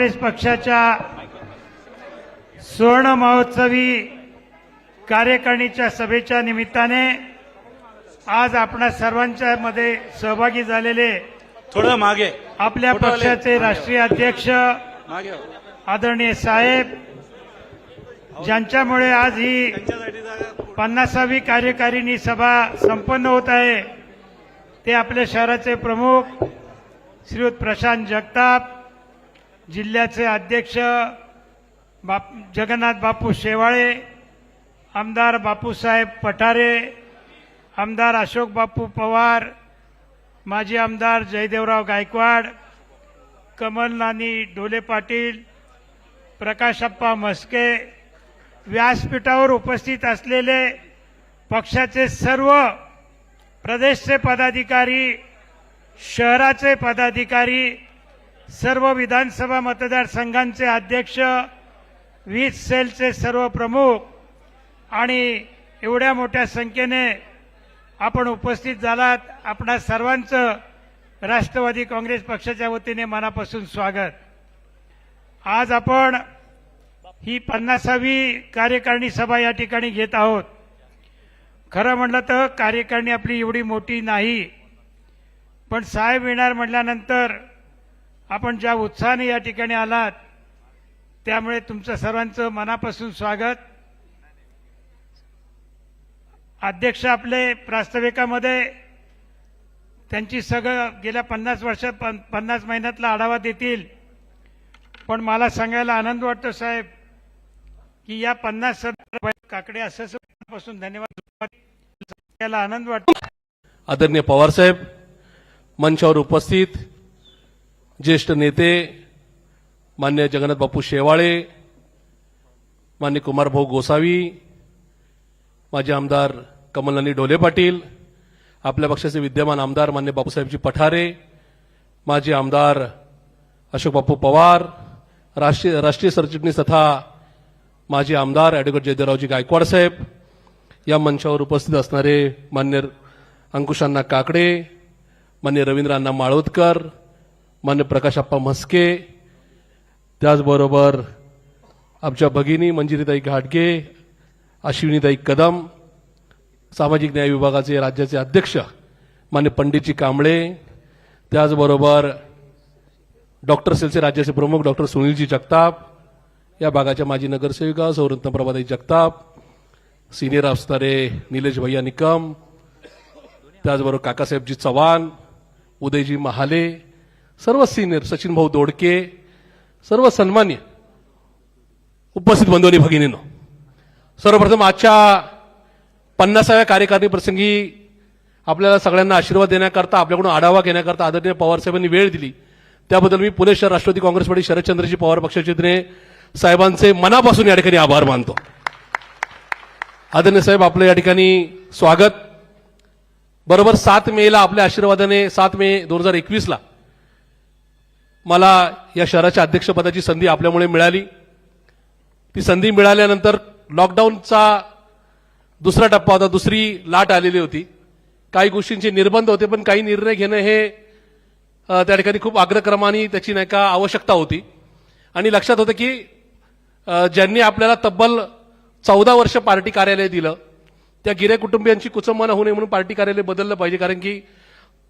काँग्रेस पक्षाच्या सुवर्ण महोत्सवी कार्यकारिणीच्या सभेच्या निमित्ताने आज आपणा सर्वांच्या मध्ये सहभागी झालेले थोडं मागे आपल्या. पक्षाचे राष्ट्रीय अध्यक्ष. आदरणीय साहेब ज्यांच्यामुळे आज ही पन्नासावी कार्यकारिणी सभा संपन्न होत आहे ते आपल्या शहराचे प्रमुख श्रीयुत प्रशांत जगताप जिल्ह्याचे अध्यक्ष बाप जगन्नाथ बापू शेवाळे आमदार बापूसाहेब पठारे आमदार अशोक बापू पवार माजी आमदार जयदेवराव गायकवाड कमल नानी डोले पाटील प्रकाशप्पा म्हस्के व्यासपीठावर उपस्थित असलेले पक्षाचे सर्व प्रदेशचे पदाधिकारी शहराचे पदाधिकारी सर्व विधानसभा मतदारसंघांचे अध्यक्ष वीज सेलचे सर्व प्रमुख आणि एवढ्या मोठ्या संख्येने आपण उपस्थित झालात. आपणा सर्वांचं राष्ट्रवादी काँग्रेस पक्षाच्या वतीने मनापासून स्वागत. आज आपण ही पन्नासावी कार्यकारिणी सभा या ठिकाणी घेत आहोत. खरं म्हटलं तर कार्यकारिणी आपली एवढी मोठी नाही पण साहेब येणार म्हटल्यानंतर आपण ज्या उत्साहाने या ठिकाणी आलात त्यामुळे तुमचं सर्वांचं मनापासून स्वागत. अध्यक्ष आपले प्रास्ताविकामध्ये त्यांची सगळं गेल्या पन्नास वर्षात पन- पन्नास महिन्यातला आढावा देतील. पण मला सांगायला आनंद वाटतो साहेब की या पन्नास सदस्य काकडे असं धन्यवाद सांगायला आनंद वाटतो. आदरणीय पवारसाहेब मंचावर उपस्थित ज्येष्ठ नेते मान्य जगन्नाथ बापू शेवाळे मान्य कुमारभाऊ गोसावी माजी आमदार कमलनानी ढोले पाटील आपल्या पक्षाचे विद्यमान आमदार मान्य बापूसाहेबजी पठारे माजी आमदार अशोक बापू पवार राष्ट्रीय राष्ट्रीय सरचिटणीस तथा माजी आमदार ॲडव्होकेट जयदेवरावजी गायकवाड साहेब या मंचावर उपस्थित असणारे मान्य अंकुशांना काकडे मान्य रवींद्रांना माळोदकर मान्य प्रकाशप्पा म्हस्के त्याचबरोबर आमच्या भगिनी मंजिरीताई घाटगे अश्विनीताई कदम सामाजिक न्याय विभागाचे राज्याचे अध्यक्ष मान्य पंडितजी कांबळे त्याचबरोबर डॉक्टर सेलचे राज्याचे प्रमुख डॉक्टर सुनीलजी जगताप या भागाच्या माजी नगरसेविका सौरत्नप्रभाताई जगताप सिनियर अफसरे निलेश भैया निकम त्याचबरोबर काकासाहेबजी चव्हाण उदयजी महाले सर्व सिनियर सचिन भाऊ दोडके सर्व सन्मान्य उपस्थित बंधूंनी भगिनीनं. सर्वप्रथम आजच्या पन्नासाव्या कार्यकारिणी प्रसंगी आपल्याला सगळ्यांना आशीर्वाद देण्याकरता आपल्याकडून आढावा घेण्याकरता आदरणीय पवारसाहेबांनी वेळ दिली. त्याबद्दल मी पुणे शहर राष्ट्रवादी काँग्रेस पार्टी शरदचंद्रजी पवार पक्षाचे साहेबांचे मनापासून या ठिकाणी आभार मानतो. आदरणीय साहेब आपलं या ठिकाणी स्वागत. बरोबर सात मेला आपल्या आशीर्वादाने सात मे दोन हजार एकवीसला मला या शहराच्या अध्यक्षपदाची संधी आपल्यामुळे मिळाली. ती संधी मिळाल्यानंतर लॉकडाऊनचा दुसरा टप्पा होता दुसरी लाट आलेली होती. काही गोष्टींचे निर्बंध होते पण काही निर्णय घेणं हे त्या ठिकाणी खूप अग्रक्रमाने त्याची नाही का आवश्यकता होती. आणि लक्षात होतं की ज्यांनी आपल्याला तब्बल चौदा वर्ष पार्टी कार्यालय दिलं त्या गिरे कुटुंबियांची कुचंबना होऊ नये म्हणून पार्टी कार्यालय बदललं पाहिजे. कारण की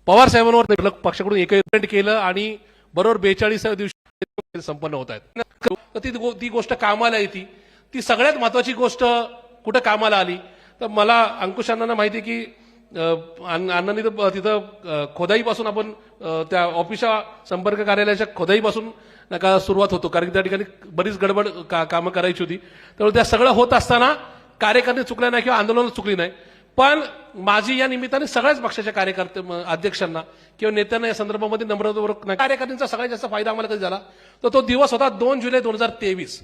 पवार साहेबांवर ते पक्षाकडून एक केलं आणि बरोबर बेचाळीसाव्या दिवशी संपन्न होत आहेत. तर ती गो- ती गोष्ट कामाला येते. ती सगळ्यात महत्वाची गोष्ट कुठं कामाला आली? तर मला अंकुश अण्णांना माहिती आहे की अण्णांनी तर तिथं खोदाईपासून आपण त्या ऑफिसच्या संपर्क कार्यालयाच्या खोदाईपासून नका सुरुवात होतो. कारण की त्या ठिकाणी बरीच गडबड का कामं करायची होती. त्यामुळे त्या सगळं होत असताना कार्यकर्ते चुकल्या नाही किंवा आंदोलन चुकली नाही. पण माझी या निमित्ताने सगळ्याच पक्षाच्या कार्यकर्ते अध्यक्षांना किंवा नेत्यांना या संदर्भामध्ये नम्रतापूर्वक नाही. कार्यकर्त्यांचा सगळ्यात जास्त फायदा आम्हाला कधी झाला? तर तो दिवस होता दोन जुलै दोन हजार तेवीस.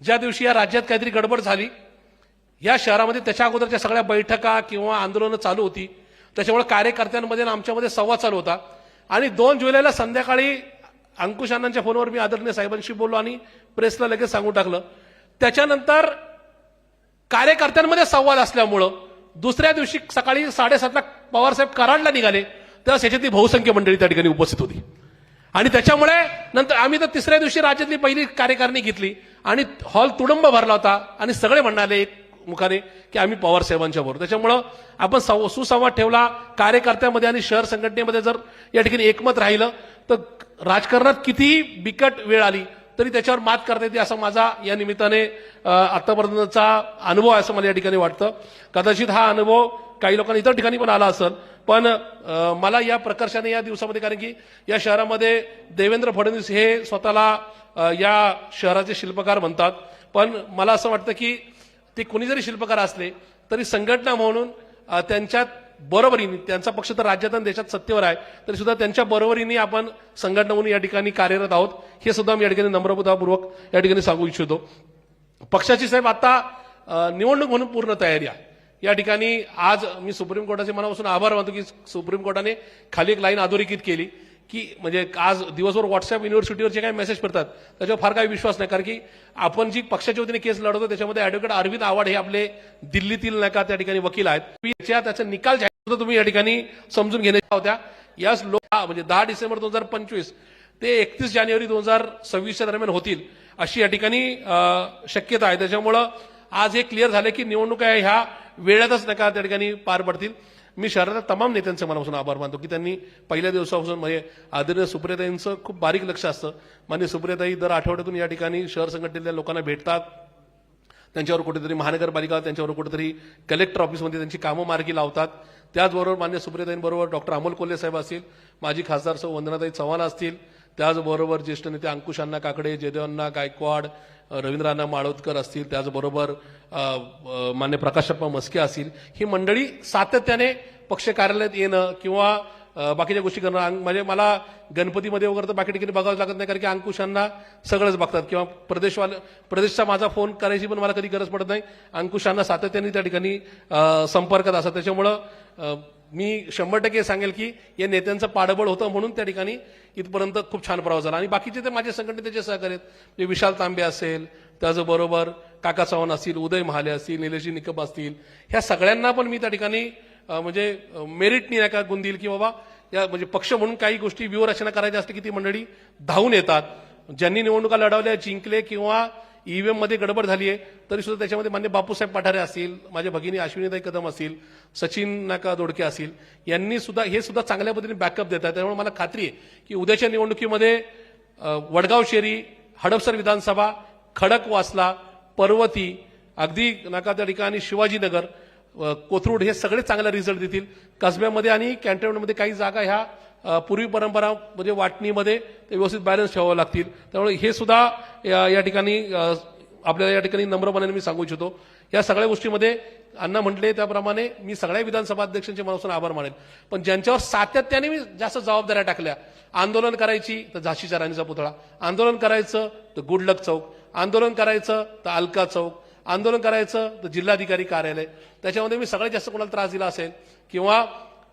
ज्या दिवशी या राज्यात काहीतरी गडबड झाली या शहरामध्ये त्याच्या अगोदरच्या सगळ्या बैठका किंवा आंदोलनं चालू होती. त्याच्यामुळे कार्यकर्त्यांमध्ये आमच्यामध्ये संवाद चालू होता. आणि दोन जुलैला संध्याकाळी अंकुश अण्णांच्या फोनवर मी आदरणीय साहेबांशी बोललो आणि प्रेसला लगेच सांगून टाकलं. त्याच्यानंतर कार्यकर्त्यांमध्ये संवाद असल्यामुळं दुसऱ्या दिवशी सकाळी साडेसातला पवारसाहेब कराडला निघाले तेव्हा त्याच्यातली बहुसंख्य मंडळी त्या ठिकाणी उपस्थित होती. आणि त्याच्यामुळे नंतर आम्ही तर तिसऱ्या दिवशी राज्यातली पहिली कार्यकारिणी घेतली आणि हॉल तुडंब भरला होता आणि सगळे म्हणाले एक मुखाने की आम्ही पवार साहेबांच्या बरोबर. त्याच्यामुळं आपण सुसंवाद ठेवला कार्यकर्त्यामध्ये आणि शहर संघटनेमध्ये जर या ठिकाणी एकमत राहिलं तर राजकारणात कितीही बिकट वेळ आली तरी त्याच्यावर मात करता येते असा माझा या निमित्ताने आत्तापर्यंतचा अनुभव आहे असं मला या ठिकाणी वाटतं. कदाचित हा अनुभव काही लोकांना इतर ठिकाणी पण आला असेल पण मला या प्रकर्षाने या दिवसामध्ये कारण की या शहरामध्ये देवेंद्र फडणवीस हे स्वतःला या शहराचे शिल्पकार म्हणतात. पण मला असं वाटतं की ते कोणी जरी शिल्पकार असले तरी संघटना म्हणून त्यांच्यात बरोबरीने त्यांचा पक्ष तर राज्यात आणि देशात सत्तेवर आहे तरी सुद्धा त्यांच्या बरोबरीने आपण संघटना म्हणून या ठिकाणी कार्यरत आहोत. हे सुद्धा मी या ठिकाणी नम्रतापूर्वक या ठिकाणी सांगू इच्छितो. पक्षाची साहेब आता निवडणूक म्हणून पूर्ण तयारी आहे. या ठिकाणी आज मी सुप्रीम कोर्टाचे मनापासून आभार मानतो की सुप्रीम कोर्टाने खाली एक लाईन अधोरेखित केली की म्हणजे आज दिवसभर व्हॉट्सअप युनिव्हर्सिटीवर जे काही मेसेज पडतात त्याच्यावर फार काही विश्वास नाही. कारण की आपण जी पक्षाच्या वतीने केस लढवतो त्याच्यामध्ये अॅडव्होकेट अरविंद आवाड हे आपले दिल्लीतील नाही का त्या ठिकाणी वकील आहेत. त्याचा निकाल सुद्धा तुम्ही या ठिकाणी समजून घेण्याच्या होत्या. याच लोक म्हणजे दहा डिसेंबर दोन हजार पंचवीस ते एकतीस जानेवारी दोन हजार सव्वीसच्या दरम्यान होतील अशी या ठिकाणी शक्यता आहे. त्याच्यामुळं आज हे क्लिअर झालं की निवडणुका ह्या वेळातच नका त्या ठिकाणी पार पडतील. मी शहरातल्या तमाम नेत्यांचे मनापासून आभार मानतो की त्यांनी पहिल्या दिवसापासून म्हणजे आदरणीय सुप्रियताईंचं खूप बारीक लक्ष असतं. मान्य सुप्रियताई दर आठवड्यातून या ठिकाणी शहर संघटनेतल्या लोकांना भेटतात. त्यांच्यावर कुठेतरी महानगरपालिका त्यांच्यावर कुठेतरी कलेक्टर ऑफिसमध्ये त्यांची कामं मार्गी लावतात. त्याचबरोबर मान्य सुप्रियताईंबरोबर डॉक्टर अमोल कोल्हे साहेब असतील माजी खासदार सौ वंदनाताई चव्हाण असतील त्याचबरोबर ज्येष्ठ नेते अंकुश अण्णा काकडे जयदेवांना गायकवाड अ, रवींद्रांना माळोदकर असतील त्याचबरोबर मान्य प्रकाशप्पा मस्के असतील. ही मंडळी सातत्याने पक्ष कार्यालयात येणं किंवा बाकीच्या गोष्टी करणं अंग- म्हणजे मला गणपतीमध्ये वगैरे तर बाकी ठिकाणी बघावं लागत नाही कारण की अंकुशांना सगळंच बघतात. किंवा प्रदेशवाल प्रदेशचा माझा फोन करायची पण मला कधी गरज पडत नाही. अंकुशांना सातत्याने त्या ठिकाणी संपर्कात असतात. त्याच्यामुळं मी शंभर टक्के सांगेल की या नेत्यांचं पाडबळ होतं म्हणून त्या ठिकाणी इथपर्यंत खूप छान प्रवास झाला. आणि बाकीचे ते माझे संघटनेचे सहकारी आहेत जे विशाल तांबे असेल त्याचबरोबर काका चव्हाण असतील उदय महाले असतील निलेशी निकम असतील ह्या सगळ्यांना पण मी त्या ठिकाणी म्हणजे मेरिटनी नाही का की बाबा या म्हणजे पक्ष म्हणून काही गोष्टी व्यूहरचना करायच्या असते की ती मंडळी धावून येतात. ज्यांनी निवडणुका लढवल्या जिंकले किंवा ईव्हीएममध्ये गडबड झाली आहे तरी सुद्धा त्याच्यामध्ये मान्य बापूसाहेब पठारे असतील माझ्या भगिनी अश्विनीताई कदम असतील सचिन नाका दोडके असतील यांनी सुद्धा हे सुद्धा चांगल्या पद्धतीने बॅकअप देतात. त्यामुळे मला खात्री आहे की उद्याच्या निवडणुकीमध्ये वडगाव शेरी हडपसर विधानसभा खडकवासला पर्वती अगदी नाका त्या ठिकाणी शिवाजीनगर कोथरूड हे सगळे चांगला रिझल्ट देतील. कसब्यामध्ये आणि कॅन्टोनमेंटमध्ये काही जागा ह्या पूर्वी परंपरा म्हणजे वाटणीमध्ये ते व्यवस्थित बॅलन्स ठेवावं लागतील. त्यामुळे हे सुद्धा या या ठिकाणी आपल्याला या ठिकाणी नम्रपणाने मी सांगू इच्छितो. या सगळ्या गोष्टीमध्ये अण्णा म्हटले त्याप्रमाणे मी सगळ्या विधानसभा अध्यक्षांचे मनापासून आभार मानेल पण ज्यांच्यावर सातत्याने मी जास्त जबाबदाऱ्या टाकल्या आंदोलन करायची तर झाशीच्या राणीचा पुतळा आंदोलन करायचं तर गुडलक चौक आंदोलन करायचं तर अलका चौक आंदोलन करायचं तर जिल्हाधिकारी कार्यालय. त्याच्यामध्ये मी सगळ्यात जास्त कोणाला त्रास दिला असेल किंवा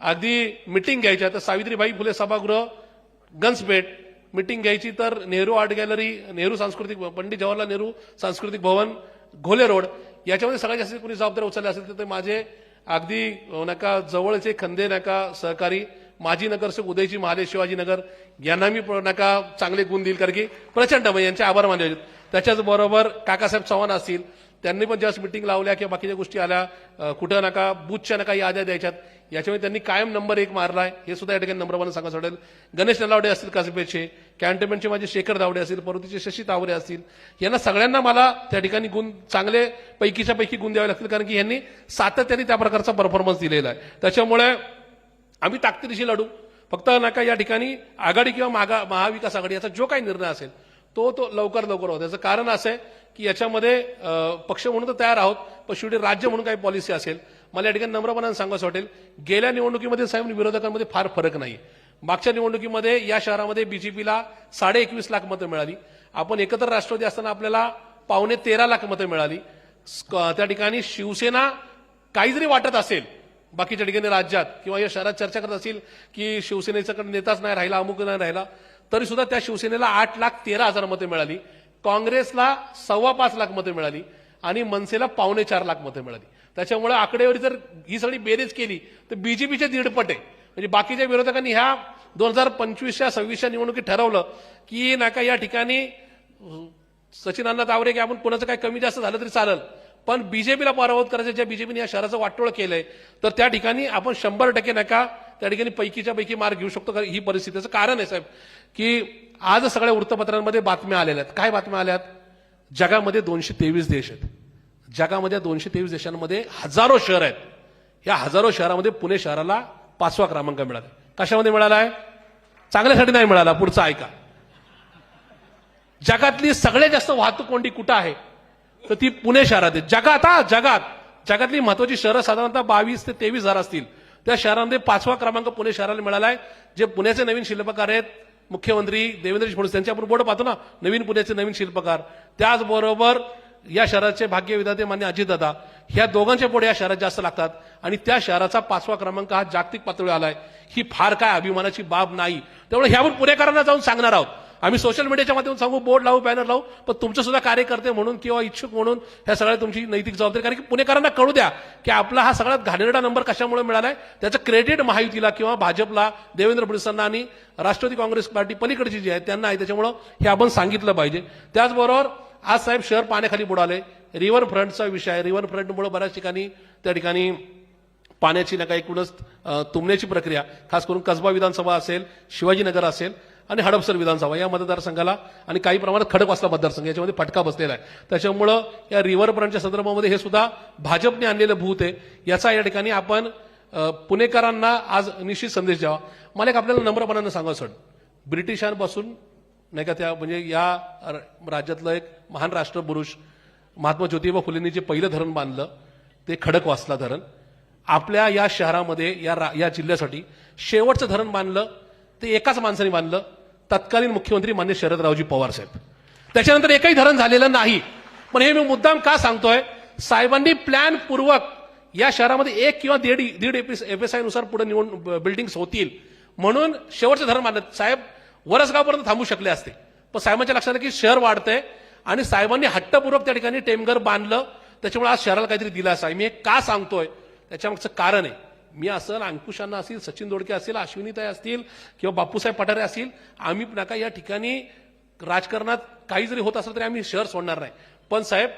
अगदी मिटिंग घ्यायच्या तर सावित्रीबाई फुले सभागृह गन्सपेट मिटिंग घ्यायची तर नेहरू आर्ट गॅलरी नेहरू सांस्कृतिक पंडित जवाहरलाल नेहरू सांस्कृतिक भवन घोले रोड याच्यामध्ये सगळ्यात जास्त कोणी जबाबदारी उचलली असेल तर ते माझे अगदी नका जवळचे खंदे नका सहकारी माजी नगरसेवक उदयजी महाले शिवाजीनगर यांना मी नका चांगले गुण देईल कारण की प्रचंड म्हणजे यांचे आभार मानले त्याच्याचबरोबर काकासाहेब चव्हाण असतील त्यांनी पण ज्यावेळेस मिटिंग लावल्या किंवा बाकीच्या गोष्टी आल्या. कुठं नका बूथच्या नका याद्या द्यायच्यात. याच्यामुळे त्यांनी कायम नंबर एक मारला आहे हे सुद्धा या ठिकाणी नंबर सांगायचं वाटेल गणेश नलावडे असतील कसबेचे कॅन्टोनमेंटचे माझे शेखर दावडे असतील पर्वतीचे शशी तावरे असतील यांना सगळ्यांना मला त्या ठिकाणी गुण चांगले पैकीच्या पैकी गुण द्यावे लागतील कारण की यांनी सातत्याने त्या प्रकारचा परफॉर्मन्स दिलेला आहे. त्याच्यामुळे आम्ही ताकदीशी लढू. फक्त नका या ठिकाणी आघाडी किंवा मागा महाविकास आघाडी याचा जो काही निर्णय असेल तो तो लवकर लवकर होता. याचं कारण असं आहे की याच्यामध्ये पक्ष म्हणून तर तयार आहोत पण शेवटी राज्य म्हणून काही पॉलिसी असेल. मला या ठिकाणी नम्रपणाने सांगायचं वाटेल गेल्या निवडणुकीमध्ये साहेब विरोधकांमध्ये फार फरक नाही. मागच्या निवडणुकीमध्ये या शहरामध्ये बीजेपीला साडे एकवीस लाख मतं मिळाली. आपण एकत्र राष्ट्रवादी असताना आपल्याला पावणे तेरा लाख मतं मिळाली. त्या ठिकाणी शिवसेना काही जरी वाटत असेल बाकीच्या ठिकाणी राज्यात किंवा या शहरात चर्चा करत असेल की शिवसेनेच्याकडे नेताच नाही राहिला अमुक नाही राहिला तरी सुद्धा त्या शिवसेनेला आठ लाख तेरा हजार मतं मिळाली. काँग्रेसला सव्वा पाच लाख मतं मिळाली आणि मनसेला पावणे चार लाख मतं मिळाली. त्याच्यामुळे आकडेवारी जर ही सगळी बेरीज केली तर बीजेपीचे दीडपट आहे. म्हणजे बाकीच्या विरोधकांनी ह्या दोन हजार पंचवीसच्या सव्वीसच्या निवडणुकीत ठरवलं की नाका या ठिकाणी सचिन अण्णा तावरे की आपण कोणाचं काय कमी जास्त झालं तरी चालेल. पण बीजेपीला पराभूत करायचं ज्या बीजेपीने या शहराचं वाटोळ केलंय तर त्या ठिकाणी आपण शंभर टक्के नका त्या ठिकाणी पैकीच्या पैकी मार्ग घेऊ शकतो. ही परिस्थितीचं कारण आहे साहेब की आज सगळ्या वृत्तपत्रांमध्ये बातम्या आलेल्या आहेत. काय बातम्या आल्यात जगामध्ये दोनशे तेवीस देश आहेत. जगामध्ये दोनशे तेवीस देशांमध्ये हजारो शहर आहेत. या हजारो शहरामध्ये पुणे शहराला पाचवा क्रमांक मिळाला. कशामध्ये मिळाला आहे? चांगल्यासाठी नाही मिळाला पुढचा ऐका. जगातली सगळ्यात जास्त वाहतूक कोंडी कुठं आहे? तर ती पुणे शहरात आहे. जगात हा जगात. जगातली महत्वाची शहरं साधारणतः बावीस ते तेवीस हजार असतील. त्या शहरांमध्ये पाचवा क्रमांक पुणे शहराला मिळाला आहे. जे पुण्याचे नवीन शिल्पकार आहेत मुख्यमंत्री देवेंद्र फडणवीस त्यांच्या आपण बोर्ड पाहतो ना नवीन पुण्याचे नवीन शिल्पकार. त्याचबरोबर या शहराचे भाग्य विधाते मान्य अजितदादा. ह्या दोघांचे पुढे या शहरात जास्त लागतात. आणि त्या शहराचा पाचवा क्रमांक हा जागतिक पातळीवर आलाय. ही फार काय अभिमानाची बाब नाही. त्यामुळे ह्यावर पुणेकरांना जाऊन सांगणार आहोत. आम्ही सोशल मीडियाच्या माध्यमातून सांगू बोर्ड लावू बॅनर लावू पण तुमचं सुद्धा कार्यकर्ते म्हणून किंवा इच्छुक म्हणून ह्या सगळ्या तुमची नैतिक जबाबदारी कारण की पुणेकरांना कळू द्या की आपला हा सगळ्यात घाणेरडा नंबर कशामुळे मिळालाय त्याचं क्रेडिट महायुतीला किंवा भाजपला देवेंद्र फडणवीसांना आणि राष्ट्रवादी काँग्रेस पार्टी पलीकडची जी आहे त्यांना आहे. त्याच्यामुळं हे आपण सांगितलं पाहिजे. त्याचबरोबर आज साहेब शहर पाण्याखाली बुडाले. रिव्हर फ्रंटचा विषय आहे. रिव्हर फ्रंटमुळे बऱ्याच ठिकाणी त्या ठिकाणी पाण्याची नका एकूणच तुंबण्याची प्रक्रिया खास करून कसबा विधानसभा असेल शिवाजीनगर असेल आणि हडपसर विधानसभा या मतदारसंघाला आणि काही प्रमाणात खडकवासला मतदारसंघ याच्यामध्ये फटका बसलेला आहे. त्याच्यामुळं या रिव्हरफ्रंटच्या संदर्भामध्ये हे सुद्धा भाजपने आणलेलं भूत आहे. याचा या ठिकाणी आपण पुणेकरांना आज निश्चित संदेश द्यावा. मला एक आपल्याला नम्रपणानं सांगा सर. ब्रिटिशांपासून नाही का त्या म्हणजे या राज्यातलं एक महान राष्ट्रपुरुष महात्मा ज्योतिबा फुलेंनी जे पहिलं धरण बांधलं ते खडकवासला धरण. आपल्या या शहरामध्ये या रा- या जिल्ह्यासाठी शेवटचं धरण बांधलं ते एकाच माणसाने बांधलं तत्कालीन मुख्यमंत्री मान्य शरदरावजी पवार साहेब. त्याच्यानंतर एकही धरण झालेलं नाही. पण हे मी मुद्दाम का सांगतोय? साहेबांनी प्लॅन पूर्वक या शहरामध्ये एक किंवा दीड दीड एफ एसनुसार पुढे निवड बिल्डिंग्स होतील. म्हणून शेवटचं धरण बांधलं साहेब वरसगावपर्यंत थांबू शकले असते. पण साहेबांच्या लक्षात आलं की शहर वाढतंय आणि साहेबांनी हट्टपूर्वक त्या ठिकाणी टेमघर बांधलं. त्याच्यामुळे आज शहराला काहीतरी दिलासा आहे. मी हे का सांगतोय? त्याच्यामागचं कारण आहे. मी असेल अंकुशांना असतील सचिन दोडके असतील अश्विनीताई असतील किंवा बापूसाहेब पठारे असतील आम्ही नका या ठिकाणी राजकारणात काही जरी होत असलं तरी आम्ही शहर सोडणार नाही. पण साहेब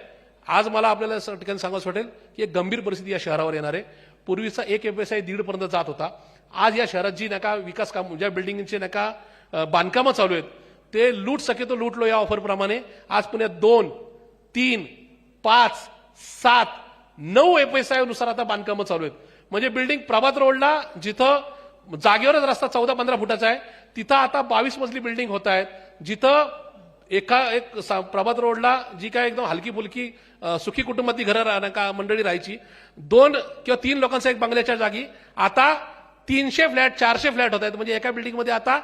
आज मला आपल्याला ठिकाणी सांगायचं वाटेल की एक गंभीर परिस्थिती या शहरावर येणार आहे. पूर्वीचा एक एफ एस आय दीडपर्यंत जात होता. आज या शहरात जी नका विकास काम ज्या बिल्डिंगचे नका बांधकामं चालू आहेत ते लूट शक्यतो लुटलो या ऑफरप्रमाणे आज पुण्यात दोन तीन पाच सात नऊ एफ एस आयनुसार आता बांधकामं चालू आहेत. म्हणजे बिल्डिंग प्रभात रोडला जिथं जागेवरच रस्ता चौदा पंधरा फुटाचा आहे तिथं आता बावीस मजली बिल्डिंग होत आहेत. जिथं एका एक प्रभात रोडला जी काय एकदम हलकी फुलकी सुखी कुटुंबातली घरं राहणार का मंडळी राहायची. दोन किंवा तीन लोकांचा एक बंगल्याच्या जागी. आता तीनशे फ्लॅट चारशे फ्लॅट होत आहेत. म्हणजे एका बिल्डिंगमध्ये आता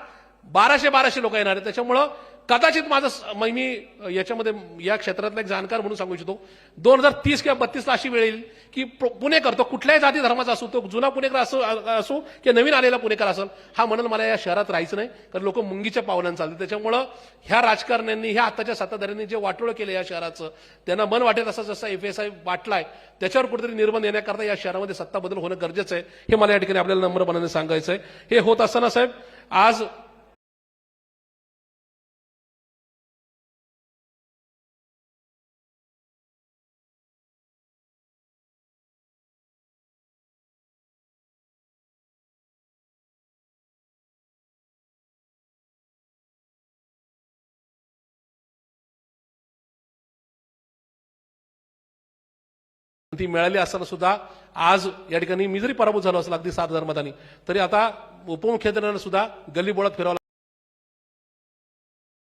बाराशे बाराशे लोक येणार आहेत. त्याच्यामुळं कदाचित माझं स- मी याच्यामध्ये या क्षेत्रातला एक जाणकार म्हणून सांगू इच्छितो. दोन हजार तीस किंवा बत्तीसला अशी वेळ येईल की पुणेकर तो कुठल्याही जाती धर्माचा असो तो जुना पुणेकर असो असो किंवा नवीन आलेला पुणेकर असेल हा म्हणून मला या शहरात राहायचं नाही. कारण लोक मुंगीच्या पावलांना चालतात. त्याच्यामुळं ह्या राजकारण्यांनी ह्या आताच्या सत्ताधाऱ्यांनी जे वाटोळं केलं या शहराचं त्यांना मन वाटेल असं जसा एफ एस आय वाटलाय त्याच्यावर कुठेतरी निर्बंध येण्याकरता या शहरामध्ये सत्ता बदल होणं गरजेचं आहे. हे मला या ठिकाणी आपल्याला नम्रपणाने सांगायचं आहे हे होत असताना साहेब आज ती मिळाली असताना सुद्धा आज या ठिकाणी मी जरी पराभूत झालो असला अगदी सात हजार मतांनी. तरी आता उपमुख्यमंत्र्यांना सुद्धा गल्ली बोळात फिरावं